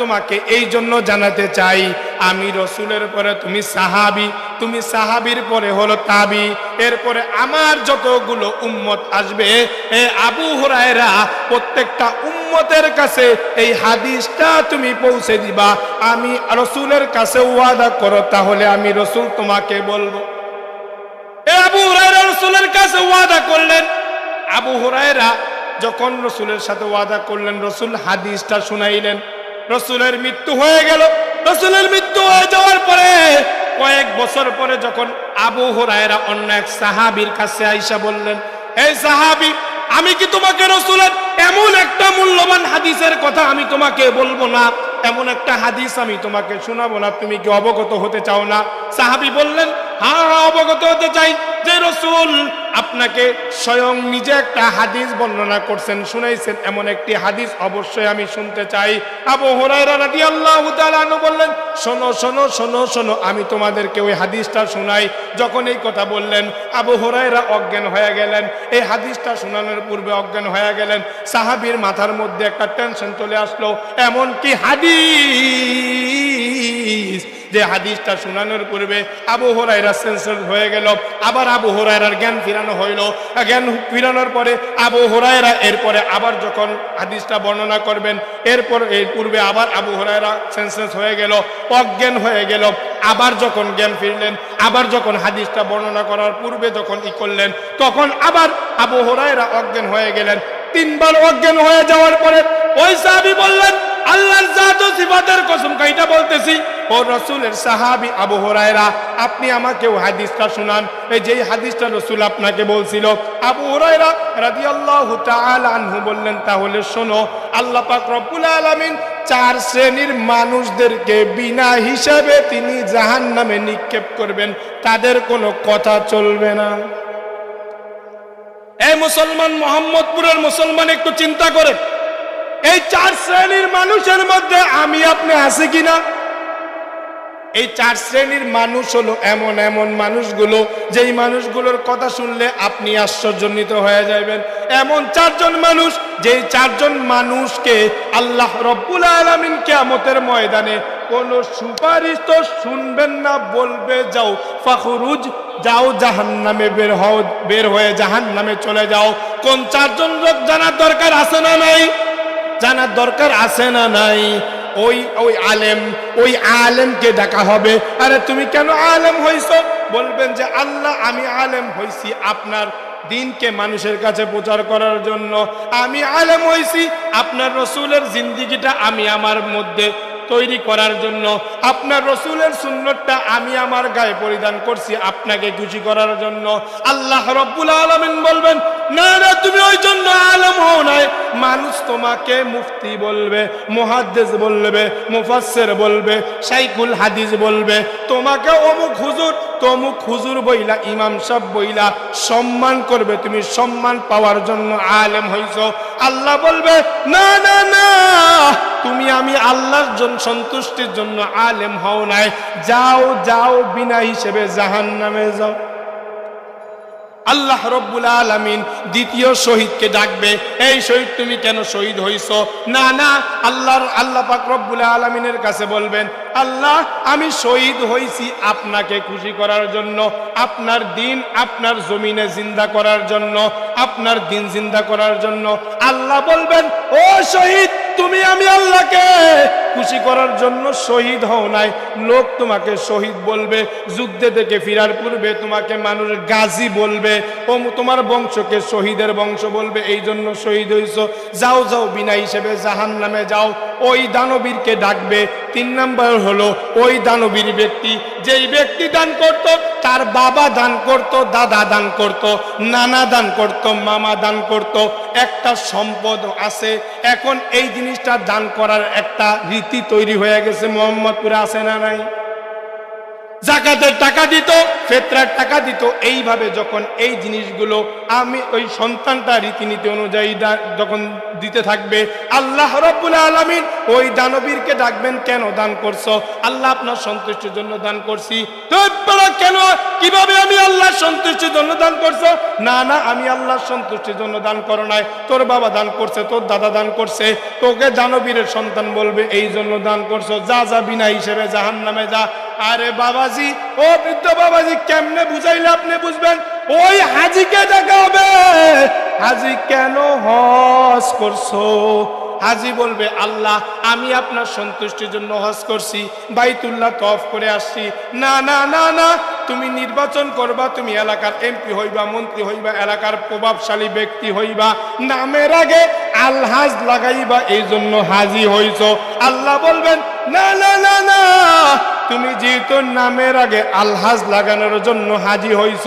তোমাকে এই জন্য জানাতে চাই, আমি রসুলের পরে, তুমি সাহাবি, তুমি সাহাবির পরে হলো তাবি। এরপরে আমার যতগুলো উম্মত আসবে, এ আবু হরায়রা, প্রত্যেকটা উম্মতের কাছে এই হাদিসটা তুমি পৌঁছে দিবা। আমি রসুলের কাছে ওয়াদা করো, তাহলে আমি রসুল তোমাকে বলব। এ আবু হুরায়রা রসুলের কাছে ওয়াদা করলেন। আবু হরায়রা যখন রসুলের সাথে ওয়াদা করলেন, রসুল হাদিসটা শুনাইলেন। রসুলের মৃত্যু হয়ে গেল। রসুলের মৃত্যু হয়ে যাওয়ার পরে কয়েক বছর পরে যখন আবু হুরায়রা অন্য এক সাহাবির কাছে আইসা বললেন, এই সাহাবি, আমি কি তোমাকে রসুলের এমন একটা মূল্যবান হাদিসের কথা আমি তোমাকে বলব না? এমন একটা হাদিস আমি তোমাকে শোনাবো না। তুমি কি অবগত হতে চাও না? সাহাবি বললেন হ্যাঁ অবগত হতে চাই যে রসুল আপনাকে স্বয়ং নিজে একটা হাদিস বর্ণনা করছেন, শুনাইছেন এমন একটি হাদিস। অবশ্যই আমি শুনতে চাই। আবু হরাইরা রাদিয়াল্লাহু তাআলা আনহু বললেন, শোনো শোনো শোনো শোনো, আমি তোমাদেরকে ওই হাদিসটা শোনাই। যখন এই কথা বললেন, আবু হরাইরা অজ্ঞান হয়ে গেলেন। এই হাদিসটা শোনানোর পূর্বে অজ্ঞান হয়ে গেলেন। সাহাবীর মাথার মধ্যে একটা টেনশন চলে আসলো। এমন কি হাদিস যে হাদিসটা শোনানোর পূর্বে আবু হরাইরা সেন্সর হয়ে গেল, আবার আবু হরাইরার জ্ঞান ফিরানো হইল। জ্ঞান ফিরানোর পরে আবু হরাইরা এরপরে আবার যখন হাদিসটা বর্ণনা করবেন, এরপর এর পূর্বে আবার আবু হরাইরা সেন্সেস হয়ে গেল, অজ্ঞান হয়ে গেল। আবার যখন জ্ঞান ফিরলেন, আবার যখন হাদিসটা বর্ণনা করার পূর্বে যখন ই করলেন, তখন আবার আবু হরাইরা অজ্ঞান হয়ে গেলেন। তিনবার অজ্ঞান হয়ে যাওয়ার পরে ওই সাহাবি বললেন, আল্লাহর জাত সিফাতের কসম কাইটা বলতেছি। ও রসুলের সাহাবি আবু হরায়রা, আপনি আমাকেও হাদিসটা শুনান। এই যেই হাদিসটা রসুল আপনাকে বলছিল, আবু হরায়রা রাদিয়াল্লাহু তাআলা আনহু বললেন, তাহলে শোনো, আল্লাহ পাক রব্বুল আলামিন চার শ্রেণির মানুষদেরকে বিনা হিসাবে তিনি জাহান্নামে নিক্ষেপ করবেন, তাদের কোনো কথা চলবে না। এই মুসলমান মোহাম্মদপুরের মুসলমান একটু চিন্তা করেন, এই চার শ্রেণির মানুষের মধ্যে আমি আপনি আছি কিনা? এই চার শ্রেণির মানুষ হলো এমন এমন মানুষগুলো, যেই মানুষগুলোর কথা শুনলে আপনি আশ্চর্যজনিত হয়ে যাবেন এমন চারজন মানুষ, যেই চারজন মানুষকে আল্লাহ রব্বুল আলমিন কেয়ামতের ময়দানে কোন সুপারিশ তো শুনবেন না, বলবে, যাও, ফাখরুজ, যাও জাহান নামে বের হও, বের হয়ে জাহান নামে চলে যাও। কোন চারজন লোক জানার দরকার আছে না নাই? জানার দরকার আছে না নাই? ওই ওই আলেম, ওই আলেমকে ডাকা হবে। আরে তুমি কেন আলেম হইছ? বলবেন যে, আল্লাহ, আমি আলেম হইছি আপনার দিনকে মানুষের কাছে প্রচার করার জন্য। আমি আলেম হইছি আপনার রসুলের জিন্দিগিটা আমি আমার মধ্যে তৈরি করার জন্য। আপনার রসুলের সুন্নতটা আমি আমার গায়ে পরিধান করছি আপনাকে খুশি করার জন্য। আল্লাহ রব্বুল আলমিন বলবেন, না না, তুমি ওই মানুষ তোমাকে মুফতি বলবে, মুহাদ্দিস বলবে, মুফাসসির বলবে, শাইখুল হাদিস বলবে। তোমাকে অমুক হুজুর, তমুক হুজুর বইলা, ইমাম সাহেব বইলা সম্মান করবে। তুমি সম্মান পাওয়ার জন্য আলেম হইছো। আল্লাহ বলবে, না না না, তুমি আমি আল্লাহর জন্য সন্তুষ্টির জন্য আলেম হও নাই। যাও যাও, বিনা হিসেবে জাহান নামে যাও। আল্লাহ রব্বুল আলমিন দ্বিতীয় শহীদকে ডাকবে। এই শহীদ তুমি কেন শহীদ হইছ? না না, আল্লাহর, আল্লাহ পাক রব্বুল আলমিনের কাছে বলবেন, আল্লাহ, আমি শহীদ হইছি আপনাকে খুশি করার জন্য, আপনার দিন, আপনার জমিনে জিন্দা করার জন্য, আপনার দিন জিন্দা করার জন্য। আল্লাহ বলবেন, ও শহীদ, তুমি আমি আল্লাহকে খুশি করার জন্য শহীদ হও নাই। লোক তোমাকে শহীদ বলবে, যুদ্ধে থেকে ফিরার পূর্বে তোমাকে মানুষ গাজী বলবে, ও তোমার বংশকে শহীদের বংশ বলবে, এই জন্য শহীদ হইছ। যাও যাও, বিনা হিসেবে জাহান নামে যাও। ওই দানবীরকে ডাকবে, তিন নাম্বার হলো ওই দানবীর ব্যক্তি, যেই ব্যক্তি দান করত, তার বাবা দান করত, দাদা দান করত, নানা দান করত, মামা দান করত। একটা সম্পদ আছে। এখন এই জিনিসটা দান করার একটা রীতি তৈরি হয়ে গেছে। মোহাম্মদপুরে আছে না নাই? জাকাতের টাকা দিত, ফেতরার টাকা দিত। এইভাবে যখন এই জিনিসগুলো আমি ওই সন্তানটা রীতিনীতি অনুযায়ী যখন দিতে থাকবে, আল্লাহ রব্বুল আলমিন ওই দানবীরকে ডাকবেন, কেন দান করছ? আল্লাহ আপনার সন্তুষ্টির জন্য দান করছি। কেন কীভাবে আমি আল্লাহর সন্তুষ্টির জন্য দান করছ? না না, আমি আল্লাহর সন্তুষ্টির জন্য দান করো নাই। তোর বাবা দান করছে, তোর দাদা দান করছে। তোকে দানবীরের সন্তান বলবে, এই জন্য দান করছ। যা যা, বিনা হিসেবে জাহান নামে যা। আরে বাবাজি, ও বৃদ্ধ বাবাজি, কেমনে বুঝাইলে আপনি বুঝবেন? ওই হাজিকে দেখা হবে হাজি কেন হস করছ? হাজি বলবে, আল্লাহ, আমি আপনার সন্তুষ্টির জন্য হজ করছি, বাইতুল্লাহ তফ করে আসছি। না না না না তুমি নির্বাচন করবা, তুমি এলাকার এমপি হইবা, মন্ত্রী হইবা, এলাকার প্রভাবশালী ব্যক্তি হইবা, নামের আগে আলহাজ লাগাইবা এই জন্য হাজি হইছ। আল্লাহ বলবেন, না না না না, তুমি যেহেতু নামের আগে আলহাজ লাগানোর জন্য হাজি হইছ,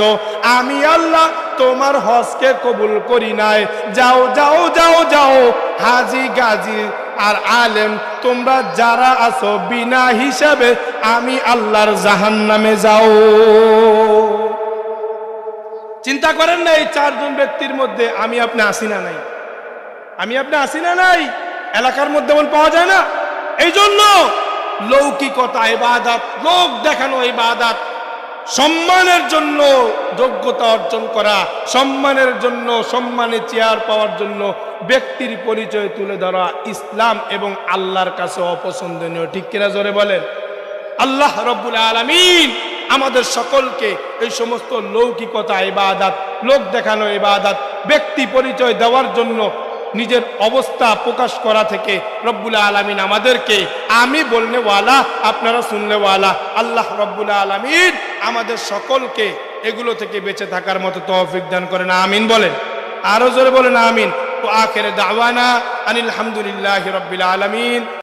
আমি আল্লাহ তোমার হজকে কবুল করি নাই। যাও যাও যাও যাও হাজি গাজী আর আলেম, তোমরা যারা আছো বিনা হিসাবে আমি আল্লাহর জাহান নামে যাও। চিন্তা করেন না, এই চারজন ব্যক্তির মধ্যে আমি আপনি আসি না নাই? আমি আপনি আসি না নাই? এলাকার মধ্যে মন পাওয়া যায় না? এই জন্য লৌকিকতা, ইবাদাত লোক দেখানো ইবাদাত সম্মানের জন্য যোগ্যতা অর্জন করা, সম্মানের জন্য সম্মানে চেয়ার পাওয়ার জন্য ব্যক্তির পরিচয় তুলে ধরা ইসলাম এবং আল্লাহর কাছে অপছন্দনীয়। ঠিক কিনা জোরে বলেন? আল্লাহ রব্বুল আলমিন আমাদের সকলকে এই সমস্ত লৌকিকতা, ইবাদাত, লোক দেখানো ইবাদাত, ব্যক্তি পরিচয় দেওয়ার জন্য নিজের অবস্থা প্রকাশ করা থেকে রব্বুল আলমিন আমাদেরকে আমি বললে ওয়ালা আপনারা শুনলে ওয়ালা আল্লাহ রব্বুল আলমিন আমাদের সকলকে এগুলো থেকে বেঁচে থাকার মতো তহফিক দান করেন, আমিন বলেন। আরও জোরে বলেন, আমিন। তো আখের দাওয়ানা আনিল হামদুলিল্লাহ রব্বিল আলমিন।